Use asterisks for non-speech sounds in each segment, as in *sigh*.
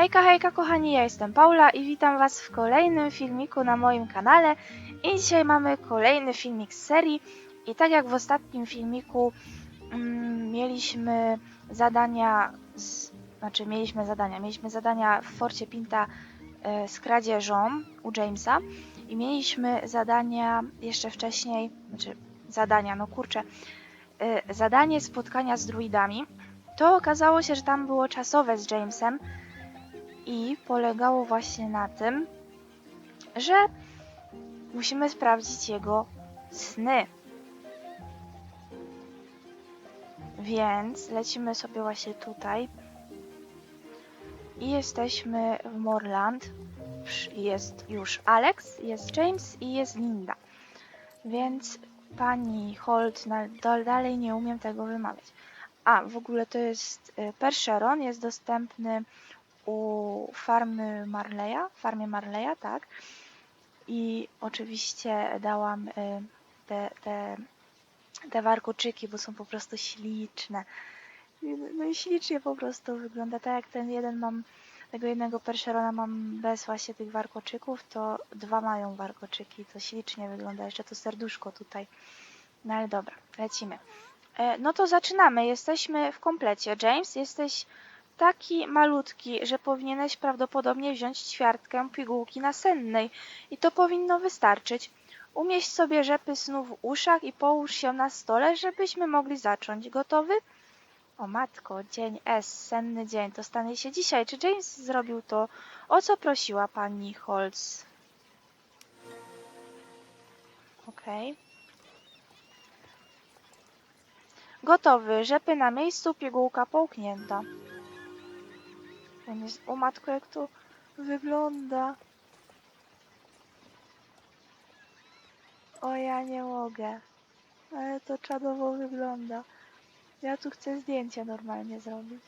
Hejka, hejka kochani, ja jestem Paula i witam was w kolejnym filmiku na moim kanale. I dzisiaj mamy kolejny filmik z serii. I tak jak w ostatnim filmiku mm, mieliśmy zadania, z, znaczy mieliśmy zadania, mieliśmy zadania w Forcie Pinta e, z kradzieżą u Jamesa. I mieliśmy zadania jeszcze wcześniej, znaczy zadania, no kurczę, e, zadanie spotkania z druidami. To okazało się, że tam było czasowe z Jamesem, i polegało właśnie na tym, że musimy sprawdzić jego sny. Więc lecimy sobie właśnie tutaj i jesteśmy w Morland. Jest już Alex, jest James i jest Linda. Więc pani Holt, dalej nie umiem tego wymawiać. A, w ogóle to jest y, Percheron, jest dostępny u farmy Marleya, farmie Marleya, tak. I oczywiście dałam y, te, te, te warkoczyki, bo są po prostu śliczne. No i ślicznie po prostu wygląda. Tak jak ten jeden mam, tego jednego perszerona mam bez właśnie tych warkoczyków, to dwa mają warkoczyki. To ślicznie wygląda. Jeszcze to serduszko tutaj. No ale dobra, lecimy. E, No to zaczynamy. Jesteśmy w komplecie. James, jesteś taki malutki, że powinieneś prawdopodobnie wziąć ćwiartkę pigułki nasennej i to powinno wystarczyć. Umieść sobie rzepy snu w uszach i połóż się na stole, żebyśmy mogli zacząć. Gotowy? O matko, dzień S, senny dzień. To stanie się dzisiaj. Czy James zrobił to, o co prosiła pani Holz? Okej. Gotowy. Rzepy na miejscu, pigułka połknięta. On jest... O matko, jak to wygląda. O, ja nie mogę. Ale to czadowo wygląda. Ja tu chcę zdjęcie normalnie zrobić.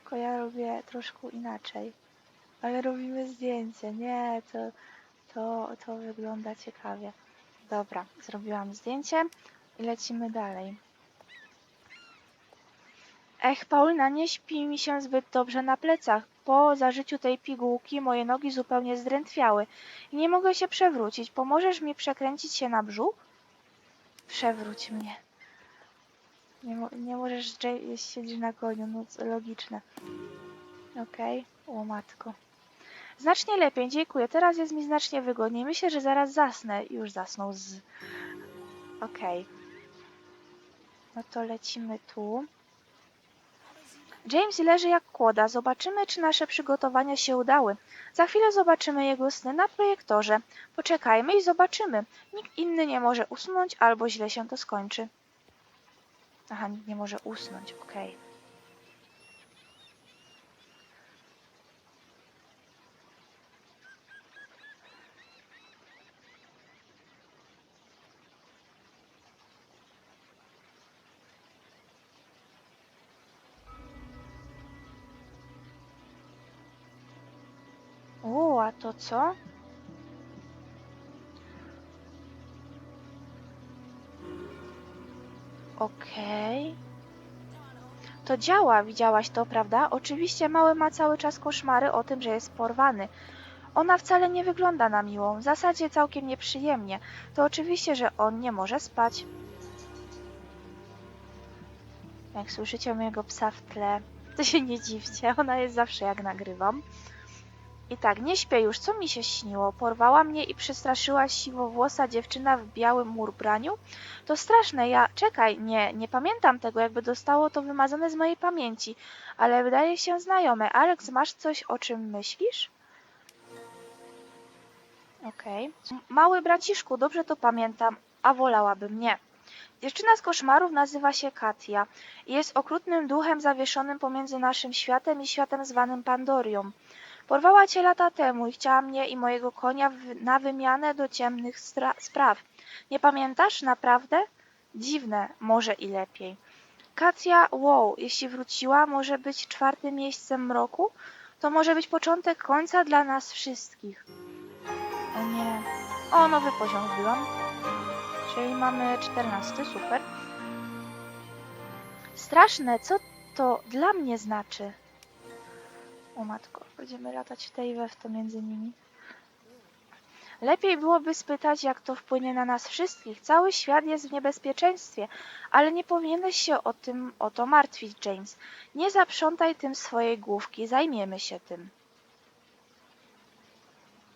Tylko ja robię troszkę inaczej. Ale robimy zdjęcie. Nie, to, to, to wygląda ciekawie. Dobra, zrobiłam zdjęcie i lecimy dalej. Ech, Paulina, nie śpi mi się zbyt dobrze na plecach. Po zażyciu tej pigułki moje nogi zupełnie zdrętwiały i nie mogę się przewrócić. Pomożesz mi przekręcić się na brzuch? Przewróć mnie. Nie, mo- nie możesz siedzieć na koniu, no logiczne. Okej, o matko. Znacznie lepiej, dziękuję. Teraz jest mi znacznie wygodniej. Myślę, że zaraz zasnę. Już zasnął z... Okej. No to lecimy tu. James leży jak kłoda. Zobaczymy, czy nasze przygotowania się udały. Za chwilę zobaczymy jego sny na projektorze. Poczekajmy i zobaczymy. Nikt inny nie może usnąć, albo źle się to skończy. Aha, nikt nie może usnąć, okej. O, a to co? Okej. To działa, widziałaś to, prawda? Oczywiście mały ma cały czas koszmary o tym, że jest porwany. Ona wcale nie wygląda na miłą, w zasadzie całkiem nieprzyjemnie. To oczywiście, że on nie może spać. Jak słyszycie mojego psa w tle, to się nie dziwcie, ona jest zawsze jak nagrywam. I tak, nie śpię już, co mi się śniło? Porwała mnie i przestraszyła siwowłosa dziewczyna w białym ubraniu? To straszne, ja... Czekaj, nie, nie pamiętam tego, jakby dostało to wymazane z mojej pamięci, ale wydaje się znajome. Alex, masz coś, o czym myślisz? Okej. Mały braciszku, dobrze to pamiętam, a wolałabym nie. Dziewczyna z koszmarów nazywa się Katia jest okrutnym duchem zawieszonym pomiędzy naszym światem i światem zwanym Pandorią. Porwała cię lata temu i chciała mnie i mojego konia na wymianę do ciemnych spraw. Nie pamiętasz? Naprawdę? Dziwne, może i lepiej. Katia, wow, jeśli wróciła, może być czwartym miejscem mroku? To może być początek końca dla nas wszystkich. O nie. O, nowy poziom wbyłam. Czyli mamy 14, super. Straszne, co to dla mnie znaczy? O matko, będziemy latać w tej we w to między nimi. Lepiej byłoby spytać, jak to wpłynie na nas wszystkich. Cały świat jest w niebezpieczeństwie, ale nie powinieneś się o tym o to martwić, James. Nie zaprzątaj tym swojej główki, zajmiemy się tym.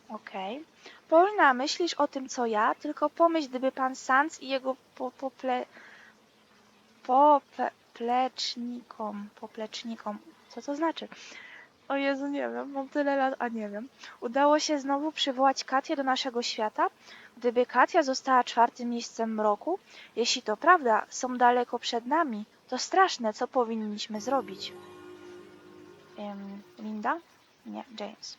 Okej. Polna, myślisz o tym, co ja, tylko pomyśl, gdyby pan Sands i jego po, pople, poplecznikom, poplecznikom, co to znaczy? O Jezu, nie wiem, mam tyle lat, a nie wiem. Udało się znowu przywołać Katię do naszego świata? Gdyby Katia została czwartym miejscem mroku, jeśli to prawda, są daleko przed nami. To straszne, co powinniśmy zrobić? Em, Linda? Nie, James.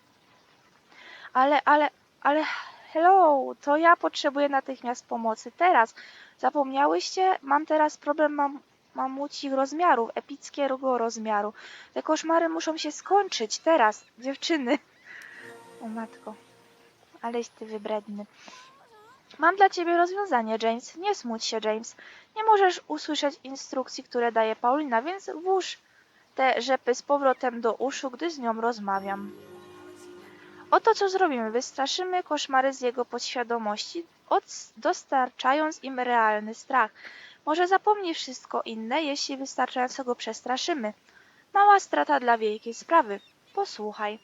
Ale, ale, ale, hello, to ja potrzebuję natychmiast pomocy. Teraz. Zapomniałyście? Mam teraz problem mam, mamucich rozmiarów, epickiego rozmiaru. Te koszmary muszą się skończyć teraz, dziewczyny. O matko, aleś ty wybredny. Mam dla ciebie rozwiązanie, James. Nie smuć się, James. Nie możesz usłyszeć instrukcji, które daje Paulina, więc włóż te rzepy z powrotem do uszu, gdy z nią rozmawiam. Oto co zrobimy. Wystraszymy koszmary z jego podświadomości, od- dostarczając im realny strach. Może zapomni wszystko inne, jeśli wystarczająco go przestraszymy. Mała strata dla wielkiej sprawy. Posłuchaj.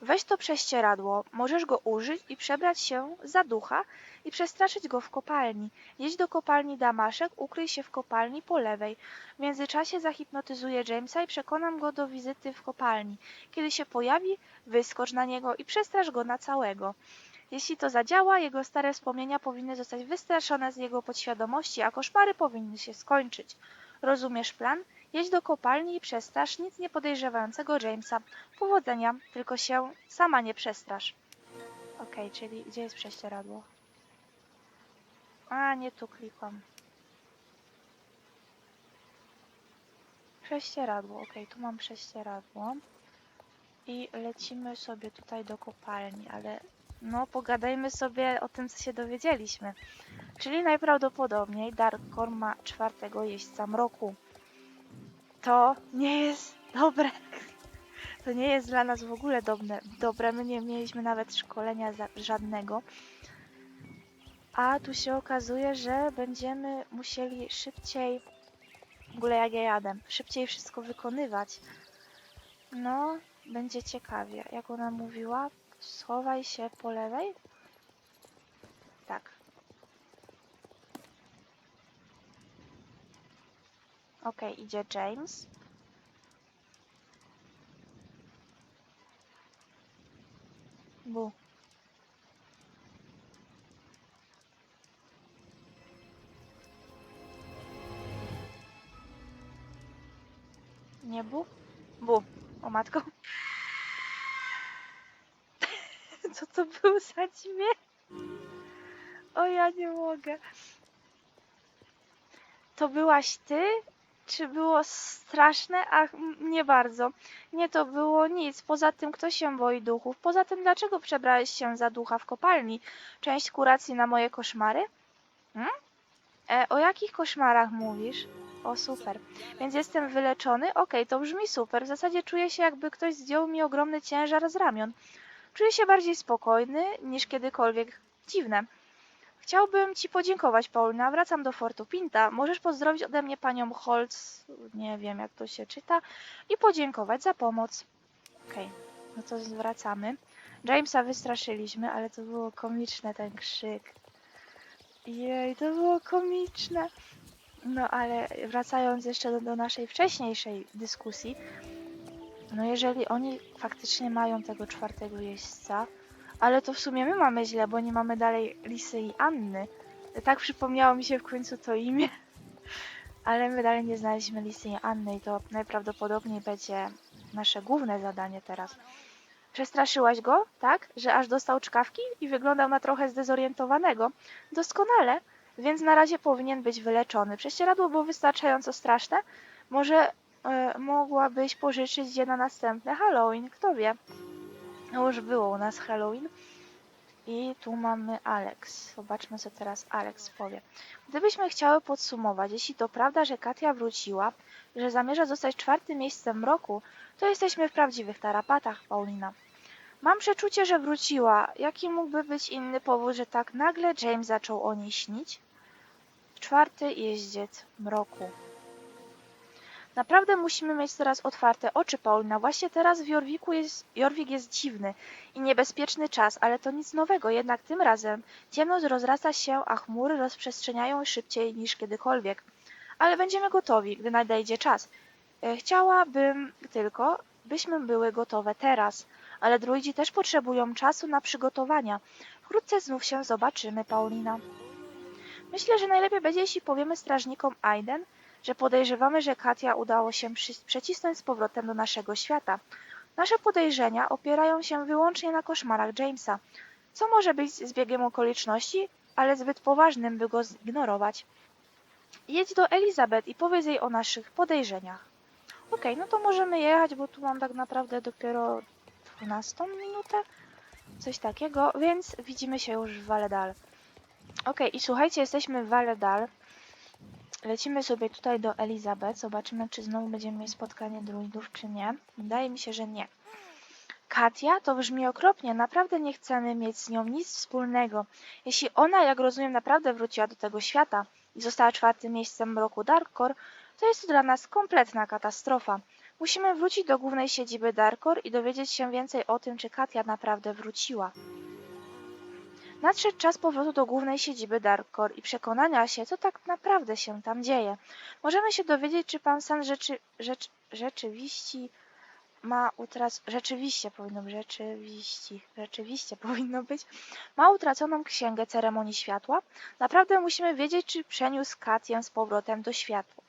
Weź to prześcieradło, możesz go użyć i przebrać się za ducha i przestraszyć go w kopalni. Jedź do kopalni Damaszek, ukryj się w kopalni po lewej. W międzyczasie zahipnotyzuję Jamesa i przekonam go do wizyty w kopalni. Kiedy się pojawi, wyskocz na niego i przestrasz go na całego. Jeśli to zadziała, jego stare wspomnienia powinny zostać wystraszone z jego podświadomości, a koszmary powinny się skończyć. Rozumiesz plan? Jedź do kopalni i przestrasz nic nie podejrzewającego Jamesa. Powodzenia, tylko się sama nie przestrasz. Okej, czyli gdzie jest prześcieradło? A, nie tu klikłam. Prześcieradło, okej, tu mam prześcieradło. I lecimy sobie tutaj do kopalni, ale no pogadajmy sobie o tym, co się dowiedzieliśmy. Czyli najprawdopodobniej Darkor ma czwartego jeźdźca mroku. To nie jest dobre. To nie jest dla nas w ogóle dobre. dobre. My nie mieliśmy nawet szkolenia żadnego. A tu się okazuje, że będziemy musieli szybciej, w ogóle jak ja jadę, szybciej wszystko wykonywać. No, będzie ciekawie. Jak ona mówiła, schowaj się po lewej? Tak. Okej, idzie James. Bu. Nie bu? Bu. O matko. Za dźwięk? O ja nie mogę. To byłaś ty? Czy było straszne? Ach, nie bardzo. Nie, to było nic. Poza tym, kto się boi duchów? Poza tym, dlaczego przebrałeś się za ducha w kopalni? Część kuracji na moje koszmary? Hmm? E, o jakich koszmarach mówisz? O, super. Więc jestem wyleczony? Okej, to brzmi super. W zasadzie czuję się, jakby ktoś zdjął mi ogromny ciężar z ramion. Czuję się bardziej spokojny niż kiedykolwiek. Dziwne. Chciałbym Ci podziękować, Paulina. Wracam do Fortu Pinta. Możesz pozdrowić ode mnie panią Holz, nie wiem jak to się czyta, i podziękować za pomoc. Okej, no to wracamy. Jamesa wystraszyliśmy, ale to było komiczne, ten krzyk. Jej, to było komiczne. No ale wracając jeszcze do, do naszej wcześniejszej dyskusji, no jeżeli oni faktycznie mają tego czwartego jeźdźca, ale to w sumie my mamy źle, bo nie mamy dalej Lisy i Anny. Tak przypomniało mi się w końcu to imię. *laughs* Ale my dalej nie znaleźliśmy Lisy i Anny i to najprawdopodobniej będzie nasze główne zadanie teraz. Przestraszyłaś go, tak? Że aż dostał czkawki i wyglądał na trochę zdezorientowanego. Doskonale, więc na razie powinien być wyleczony. Prześcieradło było wystarczająco straszne. Może e, mogłabyś pożyczyć je na następne Halloween, kto wie. No już było u nas Halloween. I tu mamy Alex. Zobaczmy, co teraz Alex powie. Gdybyśmy chciały podsumować, jeśli to prawda, że Katia wróciła, że zamierza zostać czwartym miejscem roku, to jesteśmy w prawdziwych tarapatach, Paulina. Mam przeczucie, że wróciła. Jaki mógłby być inny powód, że tak nagle James zaczął o niej śnić? Czwarty jeździec mroku. Naprawdę musimy mieć teraz otwarte oczy, Paulina. Właśnie teraz w Jorwiku jest, Jorwik jest dziwny i niebezpieczny czas, ale to nic nowego. Jednak tym razem ciemność rozraca się, a chmury rozprzestrzeniają szybciej niż kiedykolwiek. Ale będziemy gotowi, gdy nadejdzie czas. E, Chciałabym tylko, byśmy były gotowe teraz, ale druidzi też potrzebują czasu na przygotowania. Wkrótce znów się zobaczymy, Paulina. Myślę, że najlepiej będzie, jeśli powiemy strażnikom Aiden, że podejrzewamy, że Katia udało się przecisnąć z powrotem do naszego świata. Nasze podejrzenia opierają się wyłącznie na koszmarach Jamesa, co może być zbiegiem okoliczności, ale zbyt poważnym, by go zignorować. Jedź do Elizabeth i powiedz jej o naszych podejrzeniach. Okej, no to możemy jechać, bo tu mam tak naprawdę dopiero 12 minutę, coś takiego, więc widzimy się już w Valedal. Okej, i słuchajcie, jesteśmy w Valedal. Lecimy sobie tutaj do Elizabeth. Zobaczymy, czy znowu będziemy mieć spotkanie druidów, czy nie. Wydaje mi się, że nie. Katia to brzmi okropnie. Naprawdę nie chcemy mieć z nią nic wspólnego. Jeśli ona, jak rozumiem, naprawdę wróciła do tego świata i została czwartym miejscem roku Darkcore, to jest to dla nas kompletna katastrofa. Musimy wrócić do głównej siedziby Darkor i dowiedzieć się więcej o tym, czy Katia naprawdę wróciła. Nadszedł czas powrotu do głównej siedziby Darkor i przekonania się, co tak naprawdę się tam dzieje. Możemy się dowiedzieć, czy pan San rzeczy, rzecz, rzeczywiście ma utrac... Rzeczywiście powinno być, rzeczywiście, rzeczywiście powinno być. Ma utraconą księgę ceremonii światła. Naprawdę musimy wiedzieć, czy przeniósł Katię z powrotem do światła.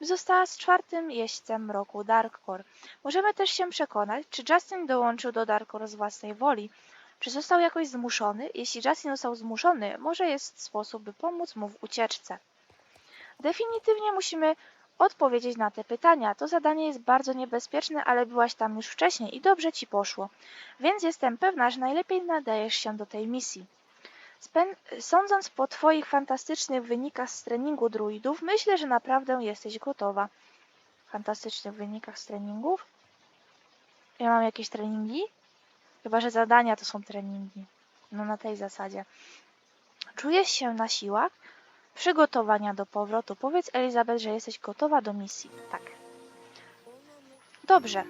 By została z czwartym jeźdźcem roku Darkcore. Możemy też się przekonać, czy Justin dołączył do Darkcore z własnej woli, czy został jakoś zmuszony? Jeśli Justin został zmuszony, może jest sposób, by pomóc mu w ucieczce. Definitywnie musimy odpowiedzieć na te pytania. To zadanie jest bardzo niebezpieczne, ale byłaś tam już wcześniej i dobrze ci poszło. Więc jestem pewna, że najlepiej nadajesz się do tej misji. Spę- Sądząc po Twoich fantastycznych wynikach z treningu druidów, myślę, że naprawdę jesteś gotowa. Fantastycznych wynikach z treningów? Ja mam jakieś treningi? Chyba, że zadania to są treningi. No na tej zasadzie. Czujesz się na siłach? Przygotowania do powrotu. Powiedz Elizabeth, że jesteś gotowa do misji. Tak. Dobrze.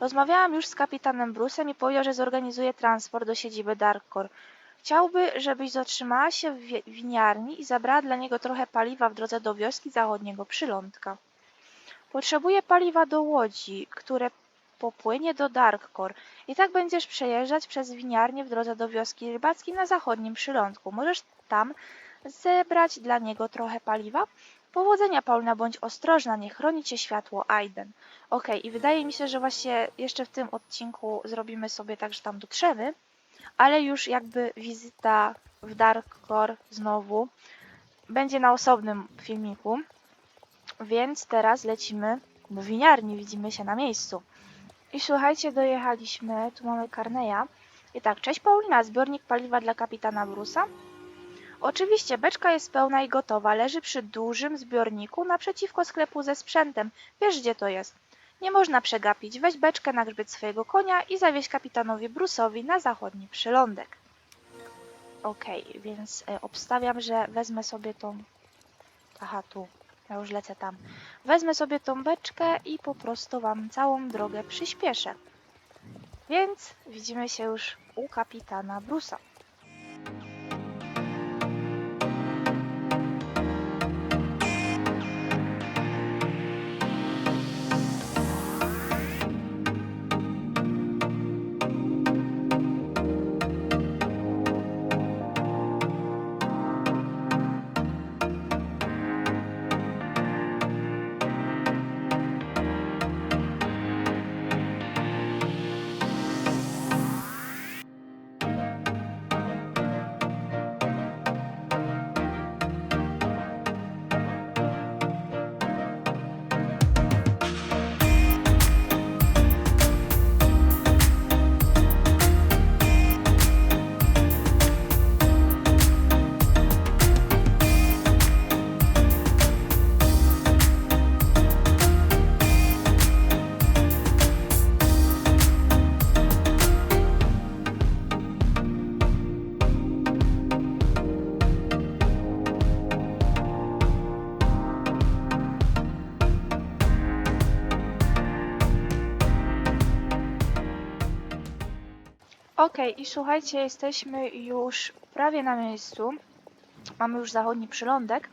Rozmawiałam już z kapitanem Bruce'em i powiedział, że zorganizuje transport do siedziby Darkcore. Chciałby, żebyś zatrzymała się w wi- winiarni i zabrała dla niego trochę paliwa w drodze do wioski zachodniego przylądka. Potrzebuję paliwa do łodzi, które popłynie do Darkcore i tak będziesz przejeżdżać przez winiarnię w drodze do wioski rybackiej na zachodnim przylądku. Możesz tam zebrać dla niego trochę paliwa? Powodzenia, Paulina, bądź ostrożna, nie chroni cię światło Aiden. Okej, i wydaje mi się, że właśnie jeszcze w tym odcinku zrobimy sobie tak, że tam dotrzemy, ale już jakby wizyta w Darkcore znowu będzie na osobnym filmiku, więc teraz lecimy do winiarni, widzimy się na miejscu. I słuchajcie, dojechaliśmy, tu mamy Carneya. I tak, cześć Paulina, zbiornik paliwa dla kapitana Brusa. Oczywiście, beczka jest pełna i gotowa, leży przy dużym zbiorniku naprzeciwko sklepu ze sprzętem. Wiesz gdzie to jest. Nie można przegapić, weź beczkę na grzbiet swojego konia i zawieź kapitanowi Bruce'owi na zachodni przylądek. Okej, więc e, obstawiam, że wezmę sobie tą... Aha, tu. Ja już lecę tam. Wezmę sobie tą beczkę i po prostu wam całą drogę przyspieszę. Więc widzimy się już u kapitana Brusa. Okej, i słuchajcie, jesteśmy już prawie na miejscu. Mamy już zachodni przylądek.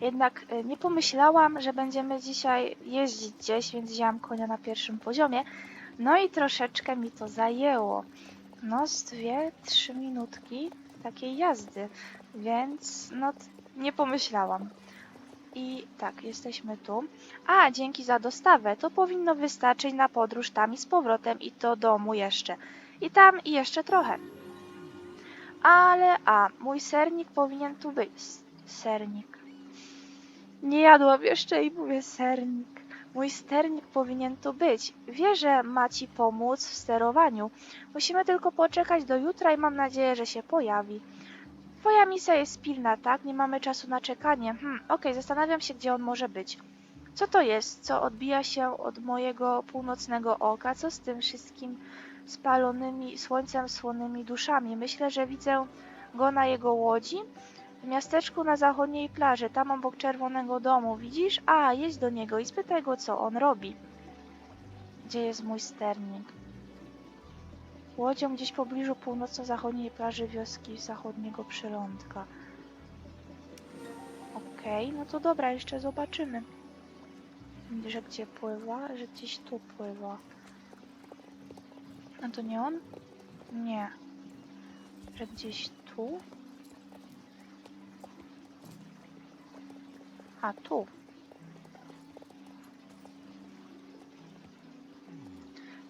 Jednak e, nie pomyślałam, że będziemy dzisiaj jeździć gdzieś, więc wzięłam konia na pierwszym poziomie. No i troszeczkę mi to zajęło. No, z dwie, trzy minutki takiej jazdy, więc no nie pomyślałam. I tak, jesteśmy tu. A, dzięki za dostawę. To powinno wystarczyć na podróż tam i z powrotem i do domu jeszcze. I tam i jeszcze trochę. Ale, a, mój sernik powinien tu być. Sernik. Nie jadłam jeszcze i mówię sernik. Mój sternik powinien tu być. Wie, że ma ci pomóc w sterowaniu. Musimy tylko poczekać do jutra i mam nadzieję, że się pojawi. Twoja misja jest pilna, tak? Nie mamy czasu na czekanie. Hmm, okej, zastanawiam się, gdzie on może być. Co to jest, co odbija się od mojego północnego oka? Co z tym wszystkim spalonymi słońcem słonymi duszami? Myślę, że widzę go na jego łodzi. W miasteczku na zachodniej plaży, tam obok czerwonego domu, widzisz? A, jedź do niego i spytaj go, co on robi. Gdzie jest mój sternik? Łodzią gdzieś w pobliżu północno-zachodniej plaży wioski zachodniego przylądka. Okej, no to dobra, jeszcze zobaczymy. Że gdzie pływa? Że gdzieś tu pływa. A to nie on? Nie. Że gdzieś tu? A tu.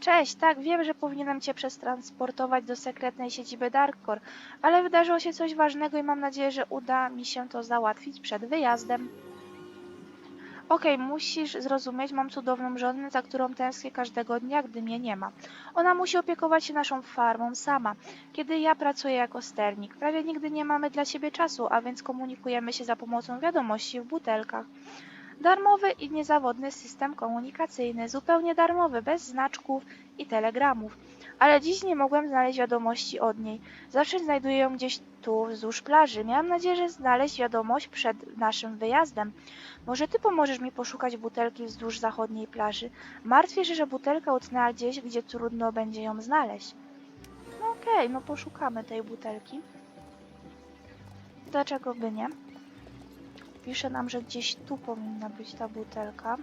Cześć, tak, wiem, że powinienem Cię przestransportować do sekretnej siedziby Darkcore, ale wydarzyło się coś ważnego i mam nadzieję, że uda mi się to załatwić przed wyjazdem. Okej, musisz zrozumieć, mam cudowną żonę, za którą tęsknię każdego dnia, gdy mnie nie ma. Ona musi opiekować się naszą farmą sama, kiedy ja pracuję jako sternik. Prawie nigdy nie mamy dla siebie czasu, a więc komunikujemy się za pomocą wiadomości w butelkach. Darmowy i niezawodny system komunikacyjny, zupełnie darmowy, bez znaczków i telegramów. Ale dziś nie mogłem znaleźć wiadomości od niej. Zawsze znajduję ją gdzieś tu, wzdłuż plaży. Miałam nadzieję, że znaleźć wiadomość przed naszym wyjazdem. Może ty pomożesz mi poszukać butelki wzdłuż zachodniej plaży? Martwię się, że butelka utknęła gdzieś, gdzie trudno będzie ją znaleźć. No okej, no poszukamy tej butelki. Dlaczego by nie? Pisze nam, że gdzieś tu powinna być ta butelka.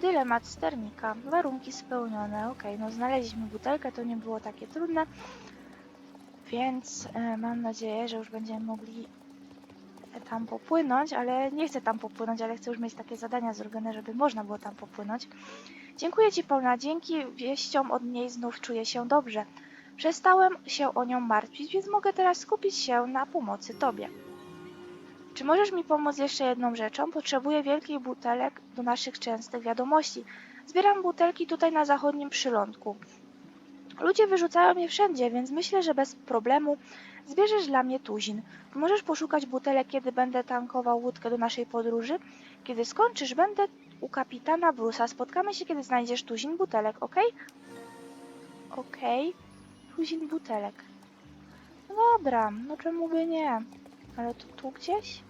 Dylemat sternika. Warunki spełnione. Ok, no znaleźliśmy butelkę, to nie było takie trudne. Więc e, mam nadzieję, że już będziemy mogli tam popłynąć, ale nie chcę tam popłynąć, ale chcę już mieć takie zadania zrobione, żeby można było tam popłynąć. Dziękuję Ci, Paula. Dzięki wieściom od niej znów czuję się dobrze. Przestałem się o nią martwić, więc mogę teraz skupić się na pomocy Tobie. Czy możesz mi pomóc jeszcze jedną rzeczą? Potrzebuję wielkiej butelek do naszych częstych wiadomości. Zbieram butelki tutaj na zachodnim przylądku. Ludzie wyrzucają je wszędzie, więc myślę, że bez problemu zbierzesz dla mnie tuzin. Możesz poszukać butelek, kiedy będę tankował łódkę do naszej podróży. Kiedy skończysz, będę u kapitana Brusa. Spotkamy się, kiedy znajdziesz tuzin butelek, ok? Okej. Tuzin butelek. Dobra, no czemu by nie? Ale to tu gdzieś?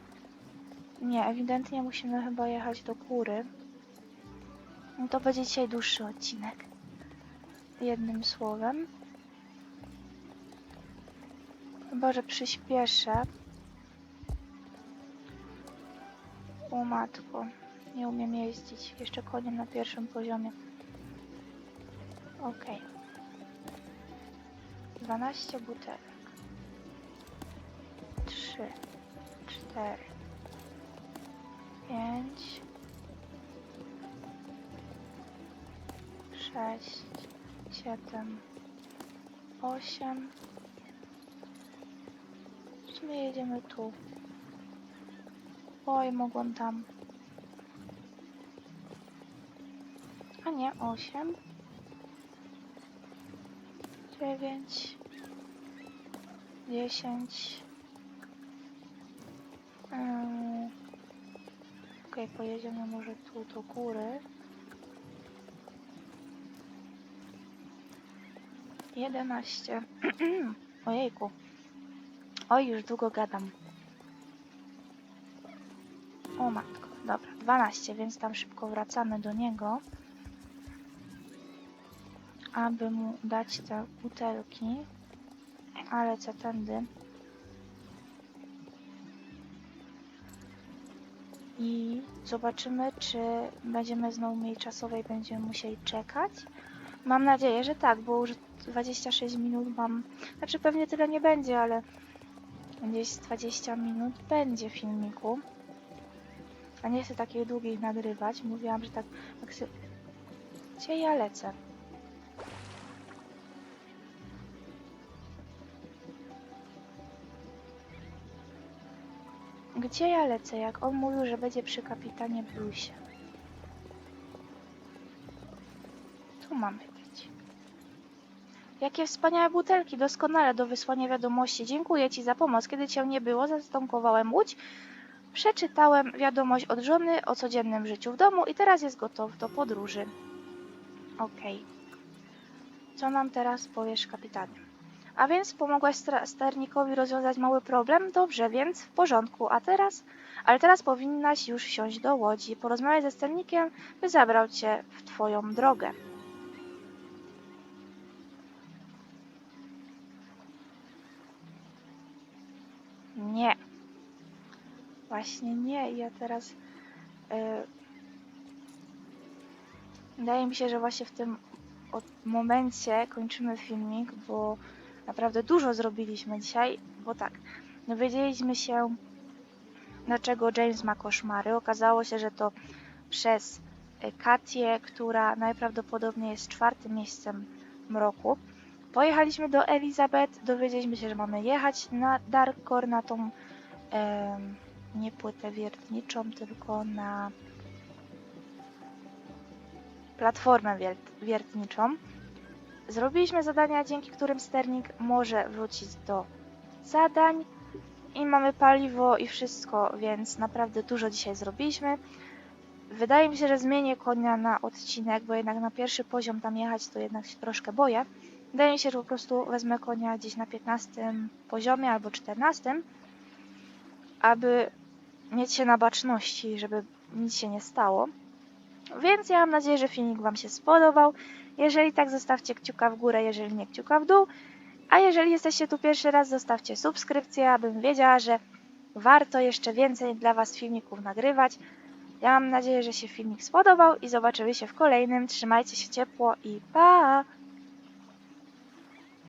Nie, ewidentnie musimy chyba jechać do góry. No to będzie dzisiaj dłuższy odcinek. Jednym słowem. Chyba, że przyspieszę. O matko, nie umiem jeździć. Jeszcze koniem na pierwszym poziomie. Okej. 12 butelek. 3, 4, 5, 6, 7, 8. W jedziemy tu. Oj, mogłam tam. A nie, 8. 9. 10. Pojedziemy może tu do góry. 11. *clears throat* Ojejku. Oj, już długo gadam. O matko. Dobra, 12, więc tam szybko wracamy do niego. Aby mu dać te butelki. Ale co tędy? I zobaczymy, czy będziemy znowu mieli czasowe i będziemy musieli czekać. Mam nadzieję, że tak, bo już 26 minut mam. Znaczy pewnie tyle nie będzie, ale gdzieś z 20 minut będzie filmiku. A nie chcę takich długich nagrywać. Mówiłam, że tak. Gdzie ja lecę? Gdzie ja lecę, jak on mówił, że będzie przy kapitanie Bluesie? Tu mamy być. Jakie wspaniałe butelki, doskonale do wysłania wiadomości. Dziękuję Ci za pomoc. Kiedy Cię nie było, zastąpowałem łódź. Przeczytałem wiadomość od żony o codziennym życiu w domu i teraz jest gotów do podróży. Okej. Co nam teraz powiesz, kapitanie? A więc pomogłaś sternikowi rozwiązać mały problem? Dobrze, więc w porządku. A teraz? Ale teraz powinnaś już wsiąść do łodzi, porozmawiać ze sternikiem, by zabrał cię w twoją drogę. Nie. Właśnie nie. Ja teraz. e, Wydaje mi się, że właśnie w tym momencie kończymy filmik, bo naprawdę dużo zrobiliśmy dzisiaj. Bo tak, dowiedzieliśmy się, dlaczego James ma koszmary. Okazało się, że to przez e, Katię, która najprawdopodobniej jest czwartym miejscem mroku. Pojechaliśmy do Elizabeth, dowiedzieliśmy się, że mamy jechać na Darkor, na tą em, nie płytę wiertniczą, tylko na platformę wiert- wiertniczą. Zrobiliśmy zadania, dzięki którym sternik może wrócić do zadań i mamy paliwo i wszystko, więc naprawdę dużo dzisiaj zrobiliśmy. Wydaje mi się, że zmienię konia na odcinek, bo jednak na pierwszy poziom tam jechać to jednak się troszkę boję. Wydaje mi się, że po prostu wezmę konia gdzieś na 15 poziomie albo 14, aby mieć się na baczności, żeby nic się nie stało. Więc ja mam nadzieję, że filmik Wam się spodobał. Jeżeli tak, zostawcie kciuka w górę, jeżeli nie kciuka w dół. A jeżeli jesteście tu pierwszy raz, zostawcie subskrypcję, abym wiedziała, że warto jeszcze więcej dla Was filmików nagrywać. Ja mam nadzieję, że się filmik spodobał i zobaczymy się w kolejnym. Trzymajcie się ciepło i pa!